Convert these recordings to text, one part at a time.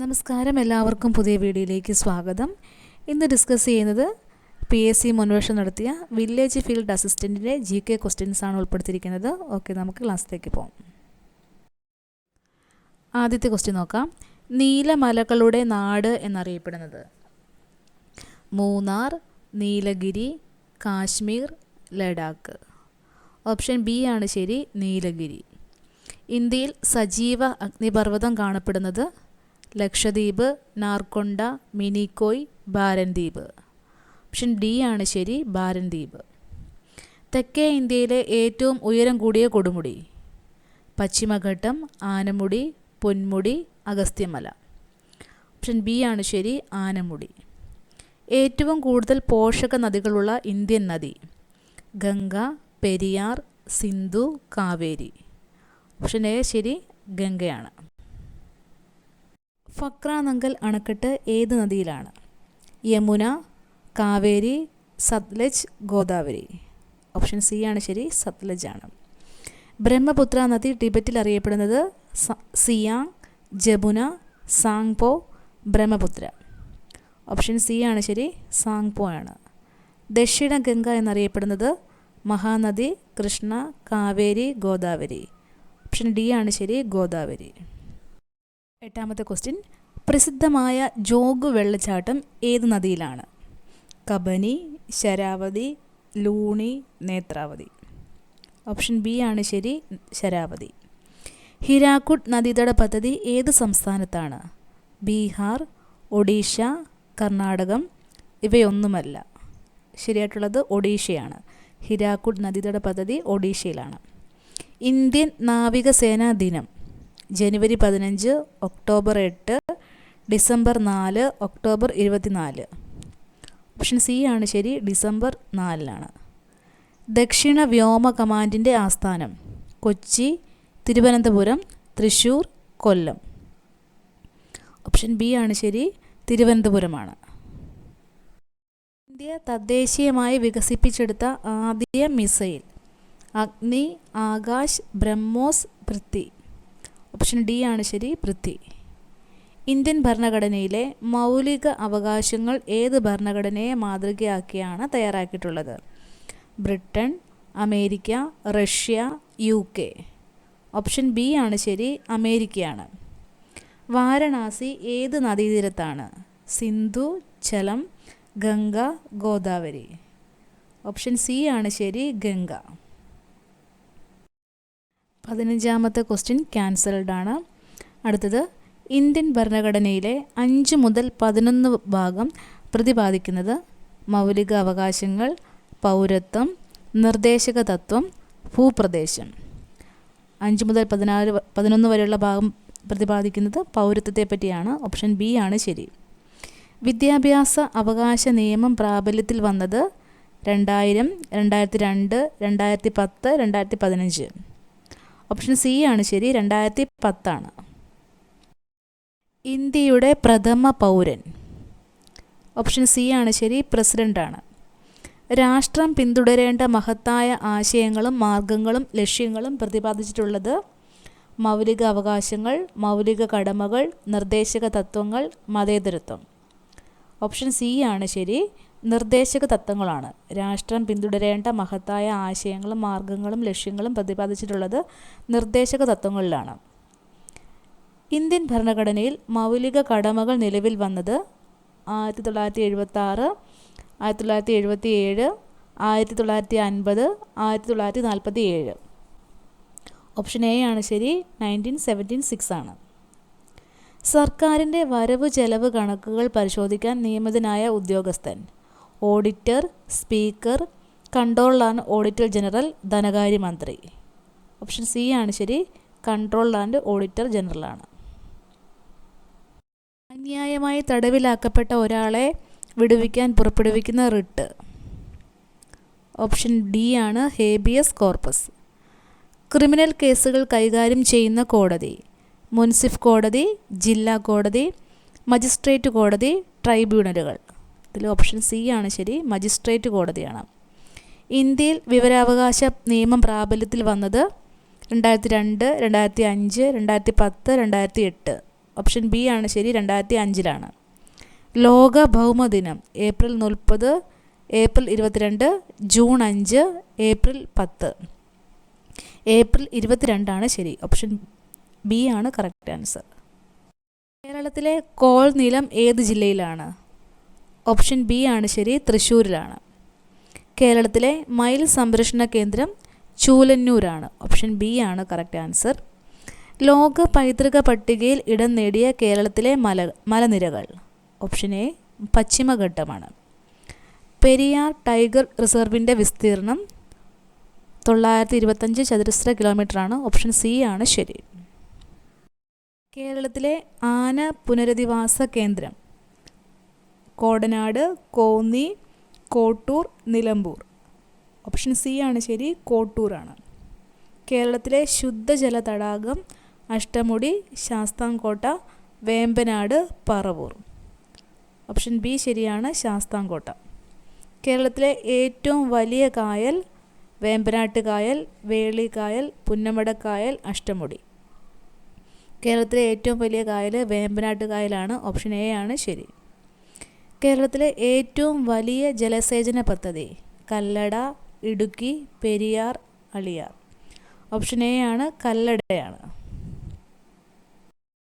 നമസ്കാരം. എല്ലാവർക്കും പുതിയ വീഡിയോയിലേക്ക് സ്വാഗതം. ഇന്ന് ഡിസ്കസ് ചെയ്യുന്നത് പി എസ് സി മുൻവർഷം നടത്തിയ വില്ലേജ് ഫീൽഡ് അസിസ്റ്റന്റിന്റെ ജി കെ ക്വസ്റ്റ്യൻസ് ആണ് ഉൾപ്പെടുത്തിയിരിക്കുന്നത്. ഓക്കെ നമുക്ക് ക്ലാസ്സിലേക്ക് പോകാം ആദ്യത്തെ ക്വസ്റ്റ്യൻ നോക്കാം. നീലമലകളുടെ നാട് എന്നറിയപ്പെടുന്നത്. മൂന്നാർ നീലഗിരി കാശ്മീർ ലഡാക്ക്. ഓപ്ഷൻ ബി ആണ് ശരി നീലഗിരി. ഇന്ത്യയിൽ സജീവ അഗ്നിപർവതം കാണപ്പെടുന്നത് ലക്ഷദ്വീപ് നാർക്കൊണ്ട മിനിക്കോയ് ഭാരൻദ്വീപ് ഓപ്ഷൻ ഡി ആണ് ശരി ഭാരൻദ്വീപ് തെക്കേ ഇന്ത്യയിലെ ഏറ്റവും ഉയരം കൂടിയ കൊടുമുടി. പശ്ചിമഘട്ടം ആനമുടി പൊന്മുടി അഗസ്ത്യമല. ഓപ്ഷൻ ബി ആണ് ശരി ആനമുടി. ഏറ്റവും കൂടുതൽ പോഷക നദികളുള്ള ഇന്ത്യൻ നദി. ഗംഗ പെരിയാർ സിന്ധു കാവേരി. ഓപ്ഷൻ എ ശരി ഗംഗയാണ്. ഫക്രാനങ്കൽ അണക്കെട്ട് ഏത് നദിയിലാണ്? യമുന കാവേരി സത്ലജ് ഗോദാവരി. ഓപ്ഷൻ സി ആണ് ശരി സത്ലജ് ആണ്. ബ്രഹ്മപുത്ര നദി ടിബറ്റിൽ അറിയപ്പെടുന്നത് സിയാങ് ജമുന സാങ്പോ ബ്രഹ്മപുത്ര. ഓപ്ഷൻ സി ആണ് ശരി സാങ്പോ ആണ്. ദക്ഷിണ ഗംഗ എന്നറിയപ്പെടുന്നത് മഹാനദി കൃഷ്ണ കാവേരി ഗോദാവരി. ഓപ്ഷൻ ഡി ആണ് ശരി ഗോദാവരി. എട്ടാമത്തെ ക്വസ്റ്റ്യൻ. പ്രസിദ്ധമായ ജോഗ് വെള്ളച്ചാട്ടം ഏത് നദിയിലാണ്? കബനി ശരാവതി ലൂണി നേത്രാവതി. ഓപ്ഷൻ ബി ആണ് ശരി ശരാവതി. ഹിരാക്കുഡ് നദീതട പദ്ധതി ഏത് സംസ്ഥാനത്താണ്? ബീഹാർ ഒഡീഷ കർണാടകം ഇവയൊന്നുമല്ല. ശരിയായിട്ടുള്ളത് ഒഡീഷയാണ്. ഹിരാക്കുഡ് നദീതട പദ്ധതി ഒഡീഷയിലാണ്. ഇന്ത്യൻ നാവികസേനാ ദിനം ജനുവരി പതിനഞ്ച് ഒക്ടോബർ എട്ട് ഡിസംബർ നാല് ഒക്ടോബർ ഇരുപത്തിനാല്. ഓപ്ഷൻ സി ആണ് ശരി ഡിസംബർ നാലിനാണ് ദക്ഷിണ വ്യോമ കമാൻഡിന്റെ ആസ്ഥാനം കൊച്ചി തിരുവനന്തപുരം തൃശ്ശൂർ കൊല്ലം. ഓപ്ഷൻ ബി ആണ് ശരി തിരുവനന്തപുരമാണ്. ഇന്ത്യ തദ്ദേശീയമായി വികസിപ്പിച്ചെടുത്ത ആദ്യ missile Agni Akash BrahMos Prithvi. Option D ആണ് ശരി പൃഥ്വി. ഇന്ത്യൻ ഭരണഘടനയിലെ മൗലിക അവകാശങ്ങൾ ഏത് ഭരണഘടനയെ മാതൃകയാക്കിയാണ് തയ്യാറാക്കിയിട്ടുള്ളത്? Britain America Russia U K. Option B ആണ് ശരി അമേരിക്കയാണ്. വാരണാസി ഏത് നദീതീരത്താണ്? സിന്ധു ചലം ഗംഗ ഗോദാവരി. ഓപ്ഷൻ സി ആണ് ശരി ഗംഗ. പതിനഞ്ചാമത്തെ ക്വസ്റ്റ്യൻ ക്യാൻസൽഡ് ആണ്. അടുത്തത് ഇന്ത്യൻ ഭരണഘടനയിലെ അഞ്ച് മുതൽ പതിനൊന്ന് ഭാഗം പ്രതിപാദിക്കുന്നത് മൗലിക അവകാശങ്ങൾ പൗരത്വം നിർദ്ദേശക തത്വം ഭൂപ്രദേശം. അഞ്ച് മുതൽ പതിനാല് പതിനൊന്ന് വരെയുള്ള ഭാഗം പ്രതിപാദിക്കുന്നത് പൗരത്വത്തെ പറ്റിയാണ്. ഓപ്ഷൻ ബി ആണ് ശരി. വിദ്യാഭ്യാസ അവകാശ നിയമം പ്രാബല്യത്തിൽ വന്നത് രണ്ടായിരം രണ്ടായിരത്തി രണ്ട് രണ്ടായിരത്തി പത്ത് രണ്ടായിരത്തി പതിനഞ്ച് ഓപ്ഷൻ സി ആണ് ശരി. രണ്ടായിരത്തി പത്താണ് ഇന്ത്യയുടെ പ്രഥമ പൗരൻ. ഓപ്ഷൻ സി ആണ് ശരി പ്രസിഡന്റാണ് രാഷ്ട്രം പിന്തുടരേണ്ട മഹത്തായ ആശയങ്ങളും മാർഗങ്ങളും ലക്ഷ്യങ്ങളും പ്രതിപാദിച്ചിട്ടുള്ളത് മൗലിക അവകാശങ്ങൾ മൗലിക കടമകൾ നിർദ്ദേശക തത്വങ്ങൾ മതേതരത്വം. ഓപ്ഷൻ സി ആണ് ശരി നിർദ്ദേശക തത്വങ്ങളാണ്. രാഷ്ട്രം പിന്തുടരേണ്ട മഹത്തായ ആശയങ്ങളും മാർഗങ്ങളും ലക്ഷ്യങ്ങളും പ്രതിപാദിച്ചിട്ടുള്ളത് നിർദ്ദേശക തത്വങ്ങളിലാണ്. ഇന്ത്യൻ ഭരണഘടനയിൽ മൗലിക കടമകൾ നിലവിൽ വന്നത് ആയിരത്തി തൊള്ളായിരത്തി എഴുപത്തി ആറ് ആയിരത്തി തൊള്ളായിരത്തി എഴുപത്തി ഏഴ് ആയിരത്തി തൊള്ളായിരത്തി അൻപത് ആയിരത്തി തൊള്ളായിരത്തി നാൽപ്പത്തി ഏഴ് ഓപ്ഷൻ എ ആണ് ശരി നയന്റീൻ സെവന്റീൻ സിക്സ് ആണ്. സർക്കാരിന്റെ വരവ് ചെലവ് കണക്കുകൾ പരിശോധിക്കാൻ നിയമിതനായ ഉദ്യോഗസ്ഥൻ auditor speaker controller and auditor general ധനകാര്യമന്ത്രി. ഓപ്ഷൻ സി ആണ് ശരി കൺട്രോളർ ആൻഡ് ഓഡിറ്റർ ജനറലാണ് അന്യായമായി തടവിലാക്കപ്പെട്ട ഒരാളെ വിടുവിക്കാൻ പുറപ്പെടുവിക്കുന്ന റിട്ട്. ഓപ്ഷൻ ഡി ആണ് ഹേബിയസ് കോർപ്പസ്. ക്രിമിനൽ കേസുകൾ കൈകാര്യം ചെയ്യുന്ന കോടതി. മുൻസിഫ് കോടതി ജില്ലാ കോടതി മജിസ്ട്രേറ്റ് കോടതി ട്രൈബ്യൂണലുകൾ. ഇതിൽ ഓപ്ഷൻ സി ആണ് ശരി മജിസ്ട്രേറ്റ് കോടതിയാണ്. ഇന്ത്യയിൽ വിവരാവകാശ നിയമം പ്രാബല്യത്തിൽ വന്നത് രണ്ടായിരത്തി രണ്ട് രണ്ടായിരത്തി അഞ്ച് രണ്ടായിരത്തി പത്ത് രണ്ടായിരത്തി എട്ട്. ഓപ്ഷൻ ബി ആണ് ശരി രണ്ടായിരത്തി അഞ്ചിലാണ് ലോക ഭൗമദിനം ഏപ്രിൽ മുപ്പത് ഏപ്രിൽ ഇരുപത്തിരണ്ട് ജൂൺ അഞ്ച് ഏപ്രിൽ പത്ത്. ഏപ്രിൽ ഇരുപത്തിരണ്ടാണ് ശരി ഓപ്ഷൻ ബി ആണ് കറക്റ്റ് ആൻസർ കേരളത്തിലെ കോൾ നിലം ഏത് ജില്ലയിലാണ്? ഓപ്ഷൻ ബി ആണ് ശരി തൃശ്ശൂരിലാണ്. കേരളത്തിലെ മയിൽ സംരക്ഷണ കേന്ദ്രം ചൂലന്നൂരാണ് ഓപ്ഷൻ ബി ആണ് കറക്റ്റ് ആൻസർ ലോക പൈതൃക പട്ടികയിൽ ഇടം നേടിയ കേരളത്തിലെ മല മലനിരകൾ. ഓപ്ഷൻ എ പശ്ചിമഘട്ടമാണ്. പെരിയാർ ടൈഗർ റിസർവിന്റെ വിസ്തീർണം തൊള്ളായിരത്തി ഇരുപത്തഞ്ച് ചതുരശ്ര കിലോമീറ്ററാണ്. ഓപ്ഷൻ സി ആണ് ശരി. കേരളത്തിലെ ആന പുനരധിവാസ കേന്ദ്രം. കോടനാട് കോന്നി കോട്ടൂർ നിലമ്പൂർ. ഓപ്ഷൻ സി ആണ് ശരി കോട്ടൂറാണ് കേരളത്തിലെ ശുദ്ധജല തടാകം അഷ്ടമുടി ശാസ്താംകോട്ട വേമ്പനാട് പറവൂർ. ഓപ്ഷൻ ബി ശരിയാണ് ശാസ്താംകോട്ട. കേരളത്തിലെ ഏറ്റവും വലിയ കായൽ വേമ്പനാട്ട് കായൽ വേളി കായൽ പുന്നമടക്കായൽ അഷ്ടമുടി. കേരളത്തിലെ ഏറ്റവും വലിയ കായൽ വേമ്പനാട്ട് കായലാണ് ഓപ്ഷൻ എ ആണ് ശരി. കേരളത്തിലെ ഏറ്റവും വലിയ ജലസേചന പദ്ധതി കല്ലട ഇടുക്കി പെരിയാർ അളിയാർ. ഓപ്ഷൻ എ ആണ് കല്ലടയാണ്.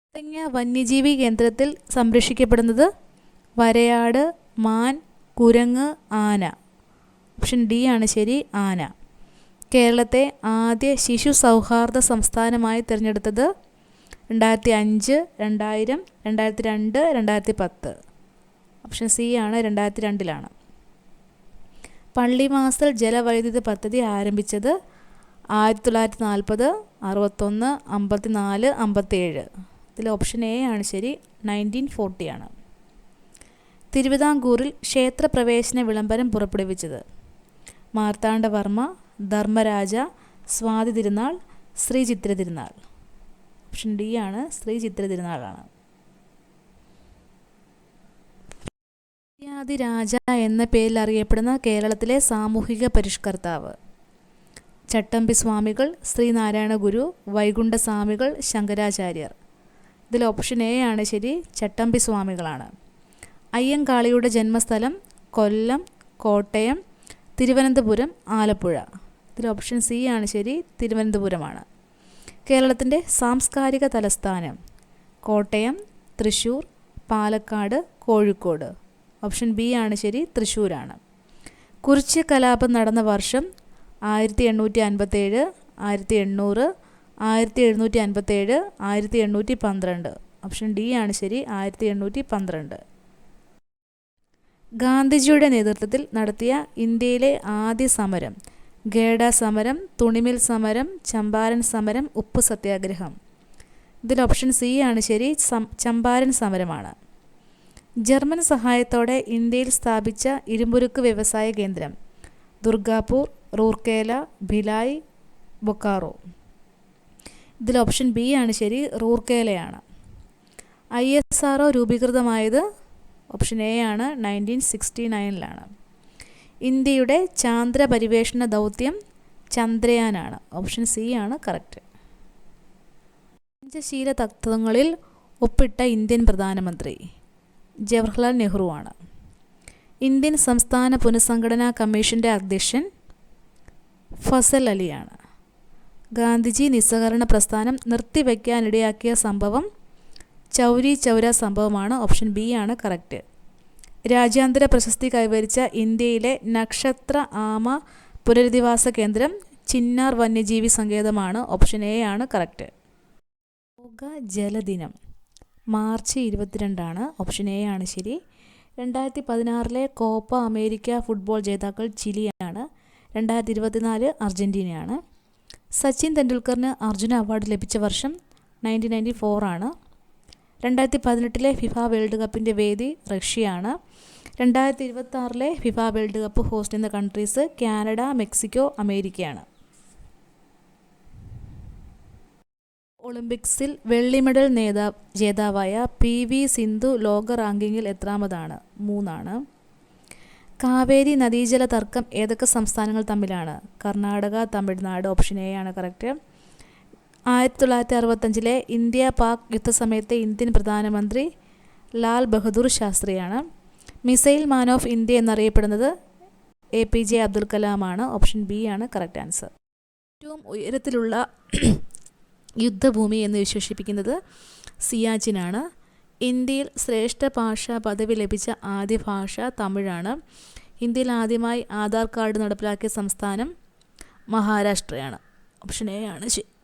മുത്തങ്ങ വന്യജീവി കേന്ദ്രത്തിൽ സംരക്ഷിക്കപ്പെടുന്നത് വരയാട് മാൻ കുരങ്ങ് ആന. ഓപ്ഷൻ ഡി ആണ് ശരി ആന. കേരളത്തെ ആദ്യ ശിശു സൗഹാർദ്ദ സംസ്ഥാനമായി തിരഞ്ഞെടുത്തത് രണ്ടായിരത്തി അഞ്ച് രണ്ടായിരം രണ്ടായിരത്തി രണ്ട് രണ്ടായിരത്തി പത്ത് ഓപ്ഷൻ സി ആണ് രണ്ടായിരത്തി രണ്ടിലാണ് പള്ളിമാസൽ ജലവൈദ്യുത പദ്ധതി ആരംഭിച്ചത് ആയിരത്തി തൊള്ളായിരത്തി നാൽപ്പത് അറുപത്തൊന്ന് അമ്പത്തി നാല് അമ്പത്തേഴ് ഇതിൽ ഓപ്ഷൻ എ ആണ് ശരി. നയന്റീൻ ഫോർട്ടിയാണ് തിരുവിതാംകൂറിൽ ക്ഷേത്രപ്രവേശന വിളംബരം പുറപ്പെടുവിച്ചത്. മാർത്താണ്ഡവർമ്മ ധർമ്മരാജ സ്വാതി തിരുനാൾ ശ്രീ ചിത്ര തിരുനാൾ. ഓപ്ഷൻ ഡി ആണ് ശ്രീ ചിത്ര തിരുനാളാണ്. രാജ എന്ന പേരിൽ അറിയപ്പെടുന്ന കേരളത്തിലെ സാമൂഹിക പരിഷ്കർത്താവ്. ചട്ടമ്പി സ്വാമികൾ ശ്രീനാരായണ ഗുരു വൈകുണ്ഠസ്വാമികൾ ശങ്കരാചാര്യർ. ഇതിൽ ഓപ്ഷൻ എ ആണ് ശരി. ചട്ടമ്പി സ്വാമികളാണ്. അയ്യങ്കാളിയുടെ ജന്മസ്ഥലം കൊല്ലം കോട്ടയം തിരുവനന്തപുരം ആലപ്പുഴ. ഇതിൽ ഓപ്ഷൻ സി ആണ് ശരി. തിരുവനന്തപുരമാണ്. കേരളത്തിന്റെ സാംസ്കാരിക തലസ്ഥാനം കോട്ടയം തൃശ്ശൂർ പാലക്കാട് കോഴിക്കോട്. ഓപ്ഷൻ ബി ആണ് ശരി. തൃശ്ശൂരാണ് കുറിച്യ കലാപം നടന്ന വർഷം ആയിരത്തി എണ്ണൂറ്റി അൻപത്തേഴ് ആയിരത്തി എണ്ണൂറ് ആയിരത്തി എഴുന്നൂറ്റി അൻപത്തേഴ് ആയിരത്തി എണ്ണൂറ്റി പന്ത്രണ്ട് ഓപ്ഷൻ ഡി ആണ് ശരി ആയിരത്തി എണ്ണൂറ്റി പന്ത്രണ്ട് ഗാന്ധിജിയുടെ നേതൃത്വത്തിൽ നടത്തിയ ഇന്ത്യയിലെ ആദ്യ സമരം ഗേഡ സമരം തുണിമിൽ സമരം ചമ്പാരൻ സമരം ഉപ്പ് സത്യാഗ്രഹം. ഇതിൽ ഓപ്ഷൻ സി ആണ് ശരി ചമ്പാരൻ സമരമാണ്. ജർമ്മൻ സഹായത്തോടെ ഇന്ത്യയിൽ സ്ഥാപിച്ച ഇരുമ്പുരുക്ക് വ്യവസായ കേന്ദ്രം ദുർഗാപൂർ റൂർക്കേല ഭിലായ് ബൊക്കാറോ. ഇതിൽ ഓപ്ഷൻ ബി ആണ് ശരി റൂർക്കേലയാണ്. ഐ എസ് ആർ ഒ രൂപീകൃതമായത് ഓപ്ഷൻ എ ആണ് നയന്റീൻ സിക്സ്റ്റി നയനിലാണ്. ഇന്ത്യയുടെ ചാന്ദ്ര പരിവേഷണ ദൗത്യം ചന്ദ്രയാനാണ്. ഓപ്ഷൻ സി ആണ് കറക്റ്റ്. പഞ്ചശീല തത്വങ്ങളിൽ ഒപ്പിട്ട ഇന്ത്യൻ പ്രധാനമന്ത്രി ജവഹർലാൽ നെഹ്റു ആണ്. ഇന്ത്യൻ സംസ്ഥാന പുനഃസംഘടനാ കമ്മീഷന്റെ അധ്യക്ഷൻ ഫസൽ അലിയാണ്. ഗാന്ധിജി നിസ്സഹകരണ പ്രസ്ഥാനം നിർത്തിവെക്കാനിടയാക്കിയ സംഭവം ചൗരി ചൗര സംഭവമാണ്. ഓപ്ഷൻ ബി ആണ് കറക്റ്റ്. രാജ്യാന്തര പ്രശസ്തി കൈവരിച്ച ഇന്ത്യയിലെ നക്ഷത്ര ആമ പുനരധിവാസ കേന്ദ്രം ചിന്നാർ വന്യജീവി സങ്കേതമാണ്. ഓപ്ഷൻ എ ആണ് കറക്റ്റ്. ലോക ജലദിനം മാർച്ച് ഇരുപത്തിരണ്ടാണ്. ഓപ്ഷൻ എ ആണ് ശരി. രണ്ടായിരത്തി പതിനാറിലെ കോപ്പ അമേരിക്ക ഫുട്ബോൾ ജേതാക്കൾ ചിലിയാണ്. രണ്ടായിരത്തി ഇരുപത്തിനാല് അർജന്റീനയാണ് സച്ചിൻ തെണ്ടുൽക്കറിന് അർജുന അവാർഡ് ലഭിച്ച വർഷം നയന്റീൻ നയന്റി ഫോറാണ് രണ്ടായിരത്തി പതിനെട്ടിലെ ഫിഫ വേൾഡ് കപ്പിന്റെ വേദി റഷ്യയാണ്. രണ്ടായിരത്തി ഇരുപത്തി ഫിഫ വേൾഡ് കപ്പ് ഹോസ്റ്റ് ചെയ്യുന്ന കൺട്രീസ് കാനഡ മെക്സിക്കോ അമേരിക്കയാണ്. ഒളിമ്പിക്സിൽ വെള്ളി മെഡൽ നേതാ ജേതാവായ പി വി സിന്ധു ലോക റാങ്കിങ്ങിൽ എത്രാമതാണ്? മൂന്നാണ്. കാവേരി നദീജല തർക്കം ഏതൊക്കെ സംസ്ഥാനങ്ങൾ തമ്മിലാണ്? കർണാടക തമിഴ്നാട് ഓപ്ഷൻ എ ആണ് കറക്റ്റ് ആയിരത്തി തൊള്ളായിരത്തി അറുപത്തഞ്ചിലെ ഇന്ത്യ പാക് യുദ്ധസമയത്തെ ഇന്ത്യൻ പ്രധാനമന്ത്രി ലാൽ ബഹദൂർ ശാസ്ത്രിയാണ്. മിസൈൽ മാൻ ഓഫ് ഇന്ത്യ എന്നറിയപ്പെടുന്നത് എ പി ജെ അബ്ദുൽ കലാമാണ് ഓപ്ഷൻ ബി ആണ് കറക്റ്റ് ആൻസർ ഏറ്റവും ഉയരത്തിലുള്ള യുദ്ധഭൂമി എന്ന് വിശേഷിപ്പിക്കുന്നത് സിയാച്ചിനാണ് ഇന്ത്യയിൽ ശ്രേഷ്ഠ ഭാഷാ പദവി ലഭിച്ച ആദ്യ ഭാഷ തമിഴാണ്. ഇന്ത്യയിൽ ആദ്യമായി ആധാർ കാർഡ് നടപ്പിലാക്കിയ സംസ്ഥാനം മഹാരാഷ്ട്രയാണ്. ഓപ്ഷൻ എ ആണ് ശരി